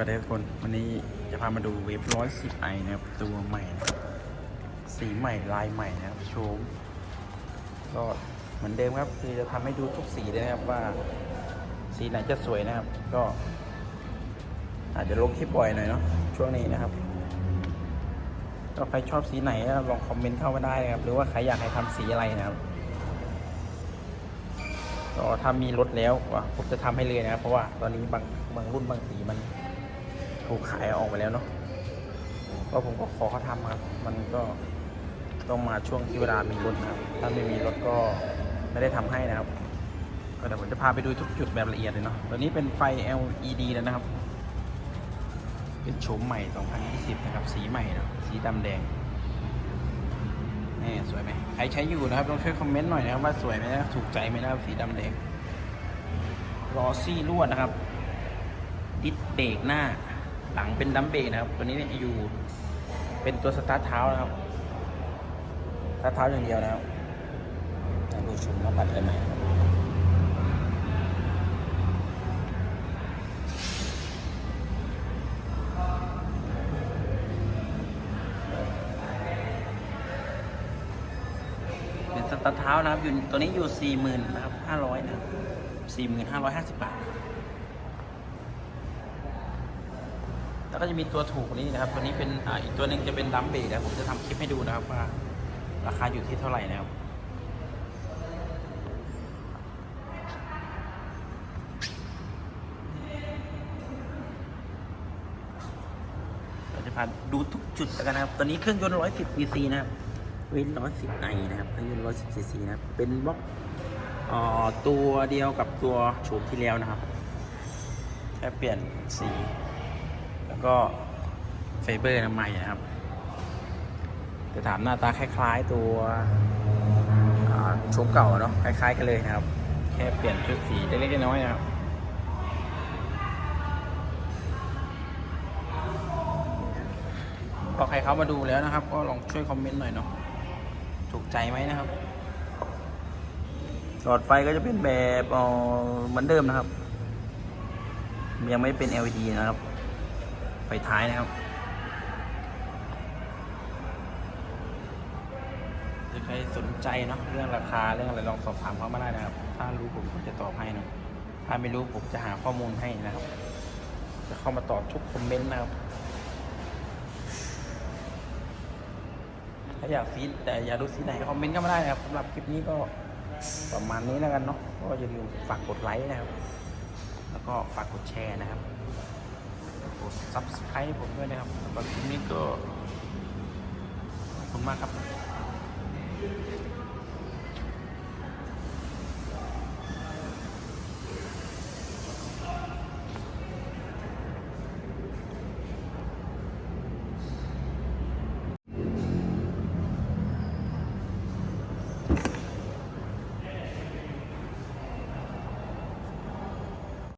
คน วันนี้จะพามาดูเวฟร้อยสิบไอนะครับ ตัวใหม่นะครับสีใหม่ลายใหม่นะครับโชมก็เหมือนเดิมครับ คือจะทำให้ดูทุกสีเลยนะครับว่า สีไหนจะสวยนะครับ ก็ อาจจะลงคลิปบ่อยหน่อยเนาะช่วงนี้นะครับก็ใครชอบสีไหนลองคอมเมนต์เข้ามาได้นะครับ หรือว่าใครอยากให้ทำสีอะไรนะครับก็ถ้ามีรถแล้วผมจะทำให้เลยนะครับ เพราะว่าตอนนี้บางบางรุ่นบางสีมัน ถูกขายออกไปแล้วเนาะก็ผมก็ขอเขาทำครับมันก็ต้องมาช่วงที่เวลามีรถนะครับ ถ้าไม่มีรถก็ไม่ได้ทำให้นะครับ ก็เดี๋ยวผมจะพาไปดูทุกจุดแบบละเอียดเลยเนาะตัวนี้เป็นไฟ LED แล้วนะครับ เป็นโฉมใหม่ 2020 นะครับ สีใหม่เนะสีดำแดงนี่สวยไหมใครใช้อยู่นะครับลองช่วยคอมเมนต์หน่อยนะครับว่าสวยไหมนะถูกใจไหมนะครับสีดำแดงลอซี่ลวดนะครับ ดิสเบรกหน้า หลังเป็นดัมเบรกนะครับ ตัวนี้เนี่ยอยู่เป็นตัวสตาร์ทเท้านะครับสตาร์ทเท้าอย่างเดียวนะครับอะดูชมว่าปัดอะไรไหมเป็นสตาร์ทเท้านะครับอยู่ตัวนี้อยู่สี่หมื่นนะครับห้าร้อยนะครับสี่หมื่นห้าร้อยห้าสิบบาท แล้วก็จะมีตัวถูกนี้นะครับตัวนี้เป็นออีกตัวหนึ่งจะเป็นดัมเบรกนะผมจะทำคลิปให้ดูนะครับว่าราคาอยู่ที่เท่าไหร่นะครับเราจะพาดูทุกจุดกันนะครับตอนนี้เครื่องยนต์110 cc นะครับเว้น110 i นะครับเครื่องยนต์110 cc นะครับเป็นบล็อกตัวเดียวกับตัวโฉมที่แล้วนะครับแค่เปลี่ยนสี แล้วก็ไฟเบอร์ใหม่นะครับ จะถามหน้าตาคล้าย ๆ ตัวอ่าโฉมเก่าเนาะคล้ายๆกันเลยนะครับ แค่เปลี่ยนชุดสีเล็กๆน้อยๆนะครับก็ใครเข้ามาดูแล้วนะครับ ก็ลองช่วยคอมเมนต์หน่อยเนาะถูกใจไหมนะครับหลอดไฟก็จะเป็นแบบเหมือนเดิมนะครับ ยังไม่เป็น LED นะครับ ฟท้ายนะครับถ้าใครสนใจเนาะเรื่องราคาเรื่องอะไรลองสอบถามเขามาได้นะครับ ถ้ารู้ผมก็จะตอบให้นะถ้าไม่รู้ผมจะหาข้อมูลให้นะครับ จะเข้ามาตอบทุกคอมเมนต์นะครับ ถ้าอยากฟีดแต่อยากดูสีไหนคอมเมนต์ก็มาได้นะครับสำหรับคลิปนี้ก็ประมาณนี้แล้วกันเนาะก็อย่าลืมฝากกดไลค์นะครับ แล้วก็ฝากกดแชร์นะครับ กด subscribe ผมด้วยนะครับสำหรับคลิปนี้ก็ขอบคุณมากครับ